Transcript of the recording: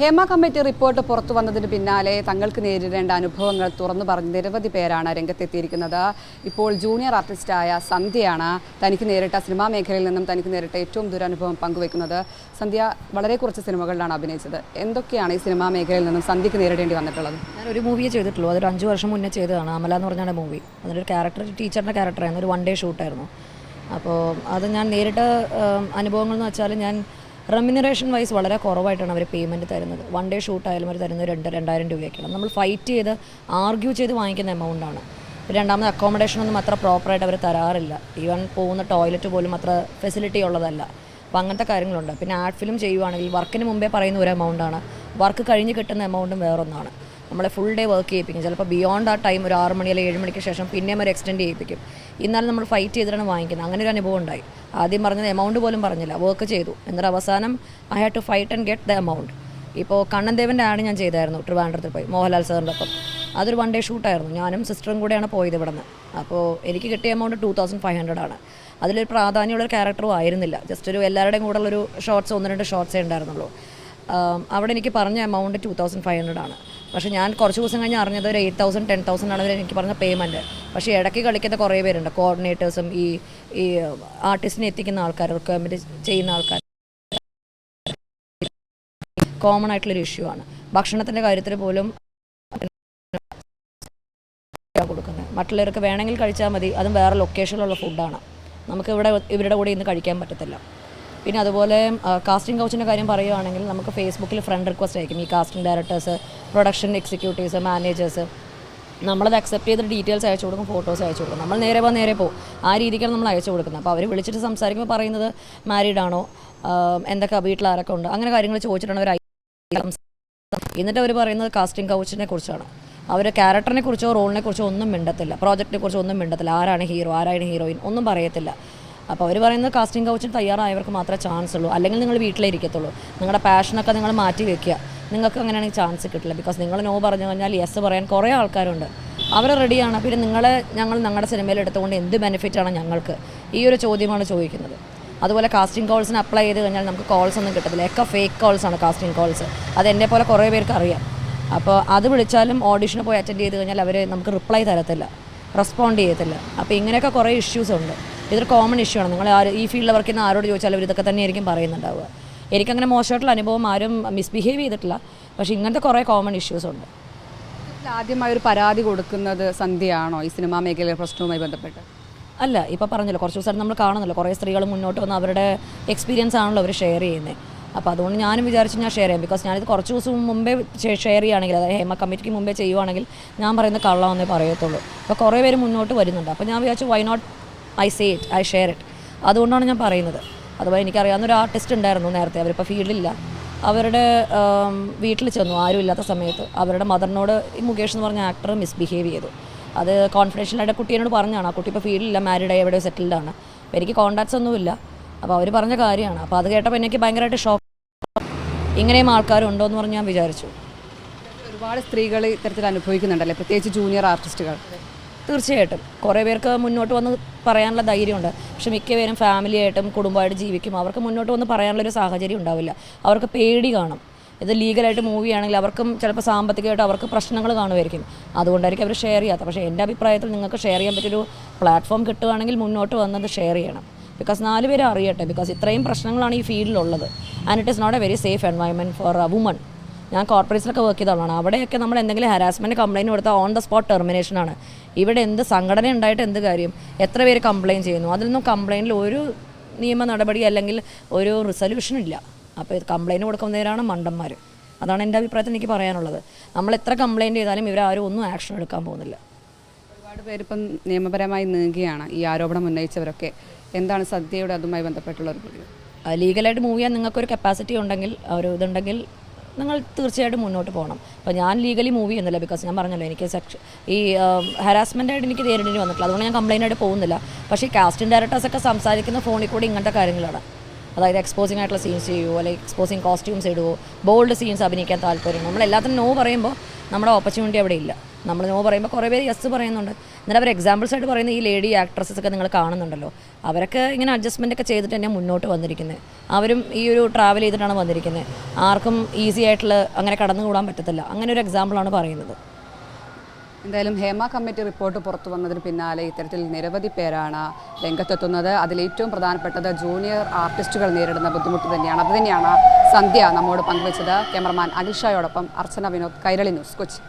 Hema committee report പുറത്തു വന്നതിന് പിന്നാലെ തങ്ങൾക്ക് നേരിടേണ്ട അനുഭവങ്ങൾ തുറന്നു പറഞ്ഞ് നിരവധി പേരാണ് രംഗത്തെത്തിയിരിക്കുന്നത്. ഇപ്പോൾ ജൂനിയർ ആർട്ടിസ്റ്റായ സന്ധ്യയാണ് തനിക്ക് നേരിട്ട സിനിമാ മേഖലയിൽ നിന്നും തനിക്ക് നേരിട്ട ഏറ്റവും ദുരനുഭവം പങ്കുവെക്കുന്നത് സന്ധ്യ വളരെ കുറച്ച് സിനിമകളിലാണ് അഭിനയിച്ചത്. എന്തൊക്കെയാണ് ഈ സിനിമാ മേഖലയിൽ നിന്നും സന്ധ്യക്ക് നേരിടേണ്ടി വന്നിട്ടുള്ളത്? ഞാൻ ഒരു മൂവിയെ ചെയ്തിട്ടുള്ളൂ. അതൊരു അഞ്ച് വർഷം മുന്നേ ചെയ്തതാണ്. അമല എന്ന് പറഞ്ഞാണ് മൂവി അതിലൊരു ക്യാരക്ടർ ടീച്ചറിന്റെ ക്യാരക്ടറായിരുന്നു ഒരു വൺ ഡേ ഷൂട്ടായിരുന്നു അപ്പോൾ അത് ഞാൻ നേരിട്ട അനുഭവങ്ങൾ എന്ന് വെച്ചാൽ ഞാൻ റെമ്യൂണറേഷൻ വൈസ് വളരെ കുറവായിട്ടാണ് അവർ പേയ്മെന്റ് തരുന്നത്. വൺ ഡേ ഷൂട്ടായാലും അവർ തരുന്നത് രണ്ട് രണ്ടായിരം രൂപയൊക്കെയാണ്. നമ്മൾ ഫൈറ്റ് ചെയ്ത് ആർഗ്യൂ ചെയ്ത് വാങ്ങിക്കുന്ന എമൗണ്ടാണ് രണ്ടാമത് അക്കോമഡേഷൻ ഒന്നും അത്ര പ്രോപ്പറായിട്ട് അവർ തരാറില്ല. ഈവൻ പോകുന്ന ടോയ്ലറ്റ് പോലും അത്ര ഫെസിലിറ്റി ഉള്ളതല്ല. അപ്പോൾ അങ്ങനത്തെ കാര്യങ്ങളുണ്ട്. പിന്നെ ആഡ് ഫിലിം ചെയ്യുവാണെങ്കിൽ വർക്കിന് മുമ്പേ പറയുന്ന ഒരു എമൗണ്ടാണ് വർക്ക് കഴിഞ്ഞ് കിട്ടുന്ന എമൗണ്ടും വേറൊന്നാണ്. നമ്മളെ ഫുൾ ഡേ വർക്ക് ചെയ്യിപ്പിക്കും. ചിലപ്പോൾ ബിയോണ്ട് ആ ടൈം ഒരു ആറ് മണി അല്ലെങ്കിൽ ഏഴ് മണിക്ക് ശേഷം പിന്നെയും ഒരു എക്സ്റ്റെൻഡ് ചെയ്യിപ്പിക്കും. ഇന്നാലും നമ്മൾ ഫൈറ്റ് ചെയ്തിട്ടാണ് വാങ്ങിക്കുന്നത്. അങ്ങനെ ഒരു അനുഭവം ഉണ്ടായി. ആദ്യം പറഞ്ഞത് എമൗണ്ട് പോലും പറഞ്ഞില്ല. വർക്ക് ചെയ്തു. എന്നിട്ട് അവസാനം I have to fight and get the amount ഇപ്പോൾ കണ്ണൻദേവന്റെ ആണ് ഞാൻ ചെയ്തായിരുന്നു ട്രിവാൻഡ്രത്തിൽ പോയി മോഹൻലാൽ സാറിന്റെ ഒപ്പം. അതൊരു വൺ ഡേ ഷൂട്ടായിരുന്നു ഞാനും സിസ്റ്ററും കൂടെയാണ് പോയത് ഇവിടെ നിന്ന് അപ്പോൾ എനിക്ക് കിട്ടിയ amount two thousand five hundred ആണ്. അതിലൊരു പ്രാധാന്യമുള്ളൊരു ക്യാരക്ടറും ആയിരുന്നില്ല. ജസ്റ്റ് ഒരു എല്ലാവരുടെയും കൂടെ ഉള്ളൊരു ഷോർട്സ് ഒന്ന് രണ്ട് ഷോർട്സേ ഉണ്ടായിരുന്നുള്ളൂ. അവിടെ എനിക്ക് പറഞ്ഞ amount two thousand five hundred ആണ്. പക്ഷേ ഞാൻ കുറച്ച് ദിവസം കഴിഞ്ഞ് അറിഞ്ഞത് ഒരു എയ്റ്റ് തൗസൻഡ് ടെൻ തൗസൻഡ് ആണ് എനിക്ക് പറഞ്ഞ പേയ്മെന്റ് പക്ഷേ ഇടയ്ക്ക് കളിക്കുന്ന കുറേ പേരുണ്ട്. കോർഡിനേറ്റേഴ്സും ഈ ഈ ആർട്ടിസ്റ്റിനെ എത്തിക്കുന്ന ആൾക്കാർ റിക്വയർമെന്റ് ചെയ്യുന്ന ആൾക്കാർ കോമൺ ആയിട്ടുള്ളൊരു ഇഷ്യൂ ആണ്. ഭക്ഷണത്തിന്റെ കാര്യത്തിൽ പോലും കൊടുക്കുന്നത്. മറ്റുള്ളവർക്ക് വേണമെങ്കിൽ കഴിച്ചാൽ മതി. അതും വേറെ ലൊക്കേഷനിലുള്ള ഫുഡാണ് നമുക്ക് ഇവിടെ ഇവരുടെ കൂടെ ഇന്ന് കഴിക്കാൻ പറ്റത്തില്ല. പിന്നെ അതുപോലെ കാസ്റ്റിംഗ് കൗച്ചിന്റെ കാര്യം പറയുകയാണെങ്കിൽ നമുക്ക് ഫേസ്ബുക്കിൽ ഫ്രണ്ട് റിക്വസ്റ്റ് അയക്കും. ഈ casting directors production executives managers നമ്മളത് അക്സെപ്റ്റ് ചെയ്തിട്ട് ഡീറ്റെയിൽസ് അയച്ചു കൊടുക്കും ഫോട്ടോസ് അയച്ചു കൊടുക്കും. നമ്മൾ നേരെ പോ നേരെ പോകും ആ രീതിക്കാണ് നമ്മൾ അയച്ചു കൊടുക്കുന്നത്. അപ്പോൾ അവർ വിളിച്ചിട്ട് സംസാരിക്കുമ്പോൾ പറയുന്നത് മാരീഡ് ആണോ? എന്തൊക്കെ വീട്ടിൽ ആരൊക്കെ ഉണ്ട്? അങ്ങനെ കാര്യങ്ങൾ ചോദിച്ചിട്ടാണ് അവർ എന്നിട്ട് അവർ പറയുന്നത് കാസ്റ്റിംഗ് കൗച്ചിനെ കുറിച്ചാണ്. അവർ ക്യാരക്ടറിനെ കുറിച്ചോ റോളിനെ കുറിച്ചോ ഒന്നും മിണ്ടത്തില്ല. പ്രോജക്റ്റിനെ കുറിച്ചോ ഒന്നും മിണ്ടത്തില്ല. ആരാണ് ഹീറോ ആരാണ് ഹീറോയിൻ ഒന്നും പറയത്തില്ല. അപ്പോൾ അവർ പറയുന്നത് കാസ്റ്റിംഗ് കൗച്ചിന് തയ്യാറായവർക്ക് മാത്രമേ ചാൻസ് ഉള്ളൂ. അല്ലെങ്കിൽ നിങ്ങൾ വീട്ടിലേ ഇരിക്കത്തുള്ളൂ. നിങ്ങളുടെ പാഷനൊക്കെ നിങ്ങൾ മാറ്റി വെക്കുക. നിങ്ങൾക്ക് അങ്ങനെയാണെങ്കിൽ ചാൻസ് കിട്ടില്ല. ബിക്കോസ് നിങ്ങൾ നോ പറഞ്ഞു കഴിഞ്ഞാൽ യെസ് പറയാൻ കുറേ ആൾക്കാരുണ്ട്. അവർ റെഡിയാണ് പിന്നെ നിങ്ങളെ ഞങ്ങൾ ഞങ്ങളുടെ സിനിമയിൽ എടുത്തുകൊണ്ട് എന്ത് ബെനിഫിറ്റാണ് ഞങ്ങൾക്ക്? ഈ ഒരു ചോദ്യമാണ് ചോദിക്കുന്നത്. അതുപോലെ കാസ്റ്റിംഗ് കോൾസിന് അപ്ലൈ ചെയ്ത് കഴിഞ്ഞാൽ നമുക്ക് കോൾസ് ഒന്നും കിട്ടത്തില്ല. ഒക്കെ ഫേക്ക് കോൾസ് ആണ് കാസ്റ്റിംഗ് കോൾസ് അത് എന്നെ പോലെ കുറേ പേർക്ക് അറിയാം. അപ്പോൾ അത് വിളിച്ചാലും ഓഡിഷന് പോയി അറ്റൻഡ് ചെയ്ത് കഴിഞ്ഞാൽ അവർ നമുക്ക് റിപ്ലൈ തരത്തില്ല. റെസ്പോണ്ട് ചെയ്യത്തില്ല. അപ്പോൾ ഇങ്ങനെയൊക്കെ കുറേ ഇഷ്യൂസ് ഉണ്ട്. ഇതൊരു കോമൺ ഇഷ്യൂ ആണ്. നിങ്ങൾ ആര് ഈ ഫീൽഡിൽ വർക്ക് ചെയ്യുന്ന ആരോട് ചോദിച്ചാലും അവർ ഇതൊക്കെ തന്നെയായിരിക്കും പറയുന്നുണ്ടാവുക. എനിക്കങ്ങനെ മോശമായിട്ടുള്ള അനുഭവം ആരും മിസ്ബിഹേവ് ചെയ്തിട്ടില്ല. പക്ഷേ ഇങ്ങനത്തെ കുറേ കോമൺ ഇഷ്യൂസ് ഉണ്ട്. ആദ്യമായി ഒരു പരാതി കൊടുക്കുന്നത് സന്ധ്യയാണോ? ഈ സിനിമാ മേഖലയിലെ പ്രശ്നവുമായി ബന്ധപ്പെട്ട്. അല്ല ഇപ്പോൾ പറഞ്ഞല്ലോ കുറച്ച് ദിവസമായിട്ട് നമ്മൾ കാണുന്നല്ലോ. കുറേ സ്ത്രീകൾ മുന്നോട്ട് വന്ന് അവരുടെ എക്സ്പീരിയൻസ് ആണല്ലോ അവർ ഷെയർ ചെയ്യുന്നത് അപ്പോൾ അതുകൊണ്ട് ഞാനും വിചാരിച്ചു ഞാൻ ഷെയർ ചെയ്യാം. ബിക്കോസ് ഞാനിത് കുറച്ച് ദിവസം മുമ്പേ ഷെയർ ചെയ്യുകയാണെങ്കിൽ അതായത് ഹേമ കമ്മിറ്റിക്ക് മുമ്പേ ചെയ്യുവാണെങ്കിൽ ഞാൻ പറയുന്ന കള്ളമെന്നേ പറയത്തുള്ളൂ. അപ്പോൾ കുറേ പേര് മുന്നോട്ട് വരുന്നുണ്ട്. അപ്പോൾ ഞാൻ വിചാരിച്ചു why not I say it I share it അതുകൊണ്ടാണ് ഞാൻ പറയുന്നത്. അതുപോലെ എനിക്കറിയാവുന്ന ഒരു ആർട്ടിസ്റ്റ് ഉണ്ടായിരുന്നു നേരത്തെ അവരിപ്പോൾ ഫീൽഡിലില്ല അവരുടെ വീട്ടിൽ ചെന്നു ആരും ഇല്ലാത്ത സമയത്ത് അവരുടെ മദറിനോട് ഈ മുകേഷ് എന്ന് പറഞ്ഞ ആക്ടർ മിസ്ബിഹേവ് ചെയ്തു. അത് കോൺഫിഡൻഷ്യലായിട്ട് കുട്ടീനോട് പറഞ്ഞാണ് ആ കുട്ടി ഇപ്പോൾ ഫീൽഡില്ല മാരീഡായി എവിടെ സെറ്റിൽഡ് ആണ്. അപ്പോൾ എനിക്ക് കോൺടാക്ട്സ് ഒന്നുമില്ല അപ്പോൾ അവർ പറഞ്ഞ കാര്യമാണ്. അപ്പോൾ അത് കേട്ടപ്പോൾ എനിക്ക് ഭയങ്കരമായിട്ട് ഷോക്ക് ഇങ്ങനെയും ആൾക്കാരുണ്ടോ എന്ന് പറഞ്ഞ് ഞാൻ വിചാരിച്ചു. ഒരുപാട് സ്ത്രീകൾ ഇത്തരത്തിൽ അനുഭവിക്കുന്നുണ്ടല്ലേ? പ്രത്യേകിച്ച് ജൂനിയർ ആർട്ടിസ്റ്റുകൾ തീർച്ചയായിട്ടും. കുറേ പേർക്ക് മുന്നോട്ട് വന്ന് പറയാനുള്ള ധൈര്യമുണ്ട്. പക്ഷെ മിക്കവരും ഫാമിലിയായിട്ടും കുടുംബമായിട്ട് ജീവിക്കും. അവർക്ക് മുന്നോട്ട് വന്ന് പറയാനുള്ളൊരു സാഹചര്യം ഉണ്ടാവില്ല. അവർക്ക് പേടി കാണും. ഇത് ലീഗലായിട്ട് മൂവി ആണെങ്കിൽ അവർക്കും ചിലപ്പോൾ സാമ്പത്തികമായിട്ട് അവർക്ക് പ്രശ്നങ്ങൾ കാണുമായിരിക്കും. അതുകൊണ്ടായിരിക്കും അവർ ഷെയർ ചെയ്യാത്ത പക്ഷേ എന്റെ അഭിപ്രായത്തിൽ നിങ്ങൾക്ക് ഷെയർ ചെയ്യാൻ പറ്റിയൊരു പ്ലാറ്റ്ഫോം കിട്ടുകയാണെങ്കിൽ മുന്നോട്ട് വന്നത് ഷെയർ ചെയ്യണം. ബിക്കോസ് നാല് പേര് അറിയട്ടെ. ബിക്കോസ് ഇത്രയും പ്രശ്നങ്ങളാണ് ഈ ഫീൽഡിലുള്ളത് and it is not a very safe environment for a woman ഞാൻ കോർപ്പറേറ്റ്സിലൊക്കെ വർക്ക് ചെയ്ത ആളാണ് അവിടെയൊക്കെ നമ്മൾ എന്തെങ്കിലും ഹരാസ്മെന്റ് കംപ്ലയിന്റ് കൊടുത്താൽ ഓൺ ദ സ്പോട്ട് ടെർമിനേഷനാണ് ഇവിടെ എന്ത് സംഘടന ഉണ്ടായിട്ട് എന്ത് കാര്യം? എത്ര പേര് കംപ്ലയിന്റ് ചെയ്യുന്നു? അതിലൊന്നും കംപ്ലയിന്റിൽ ഒരു നിയമ നടപടി അല്ലെങ്കിൽ ഒരു റിസൊല്യൂഷൻ ഇല്ല. അപ്പോൾ ഇത് കംപ്ലയിന്റ് കൊടുക്കുന്നവരാണ് മണ്ടന്മാർ അതാണ് എന്റെ അഭിപ്രായത്തിൽ എനിക്ക് പറയാനുള്ളത്. നമ്മൾ എത്ര കംപ്ലയിന്റ് ചെയ്താലും ഇവർ ആരും ഒന്നും ആക്ഷൻ എടുക്കാൻ പോകുന്നില്ല. ഒരുപാട് പേരിപ്പം നിയമപരമായി നീങ്ങുകയാണ്. ഈ ആരോപണം ഉന്നയിച്ചവരൊക്കെ. എന്താണ് സദ്യയുടെ അതുമായി ബന്ധപ്പെട്ടുള്ള ഒരു? ലീഗലായിട്ട് മൂവ് ചെയ്യാൻ നിങ്ങൾക്കൊരു കപ്പാസിറ്റി ഉണ്ടെങ്കിൽ ഒരു ഇതുണ്ടെങ്കിൽ നിങ്ങൾ തീർച്ചയായിട്ടും മുന്നോട്ട് പോകണം. അപ്പോൾ ഞാൻ ലീഗലി മൂവ് ചെയ്യുന്നില്ല ബിക്കോസ് ഞാൻ പറഞ്ഞല്ലോ എനിക്ക് സെക്ഷ ഈ ഹരാസ്മെന്റ് ആയിട്ട് എനിക്ക് നേരിടേണ്ടി വന്നിട്ടില്ല. അതുകൊണ്ട് ഞാൻ കംപ്ലൈന്റ് ആയിട്ട് പോകുന്നില്ല. പക്ഷേ കാസ്റ്റിംഗ് ഡയറക്ടേഴ്സൊക്കെ സംസാരിക്കുന്ന ഫോണിൽ കൂടി ഇങ്ങനത്തെ കാര്യങ്ങളാണ്. അതായത് എക്സ്പോസിംഗ് ആയിട്ടുള്ള സീൻസ് ചെയ്യുമോ അല്ലെങ്കിൽ എക്സ്പോസിംഗ് കോസ്റ്റ്യൂംസ് ഇടുവോ ബോൾഡ് സീൻസ് അഭിനയിക്കാൻ താല്പര്യം നമ്മൾ എല്ലാത്തിനും നോ പറയുമ്പോൾ നമ്മുടെ ഓപ്പർച്യൂണിറ്റി അവിടെ ഇല്ല. നമ്മൾ നോ പറയുമ്പോൾ കുറേ പേര് യെസ് പറയുന്നുണ്ട്. എന്നിട്ട് അവർ എക്സാമ്പിൾസ് ആയിട്ട് പറയുന്ന ഈ ലേഡി ആക്ട്രസസ് ഒക്കെ നിങ്ങൾ കാണുന്നുണ്ടല്ലോ. അവരൊക്കെ ഇങ്ങനെ അഡ്ജസ്റ്റ്മെന്റ് ഒക്കെ ചെയ്തിട്ട് തന്നെ മുന്നോട്ട് വന്നിരിക്കുന്നത് അവരും ഈ ഒരു ട്രാവൽ ചെയ്തിട്ടാണ് വന്നിരിക്കുന്നത് ആർക്കും ഈസി ആയിട്ടുള്ള അങ്ങനെ കടന്നുകൂടാൻ പറ്റത്തില്ല. അങ്ങനെ ഒരു എക്സാമ്പിളാണ് പറയുന്നത്. എന്തായാലും ഹേമ കമ്മിറ്റി റിപ്പോർട്ട് പുറത്തു വന്നതിന് പിന്നാലെ ഇത്തരത്തിൽ നിരവധി പേരാണ് രംഗത്തെത്തുന്നത്. അതിലേറ്റവും പ്രധാനപ്പെട്ടത് ജൂനിയർ ആർട്ടിസ്റ്റുകൾ നേരിടുന്ന ബുദ്ധിമുട്ട് തന്നെയാണ്. അതുതന്നെയാണ് സന്ധ്യ നമ്മോട് പങ്കുവച്ചത്. ക്യാമറമാൻ അനിഷയോടൊപ്പം അർച്ചന വിനോദ് കൈരളി ന്യൂസ് കൊച്ചി.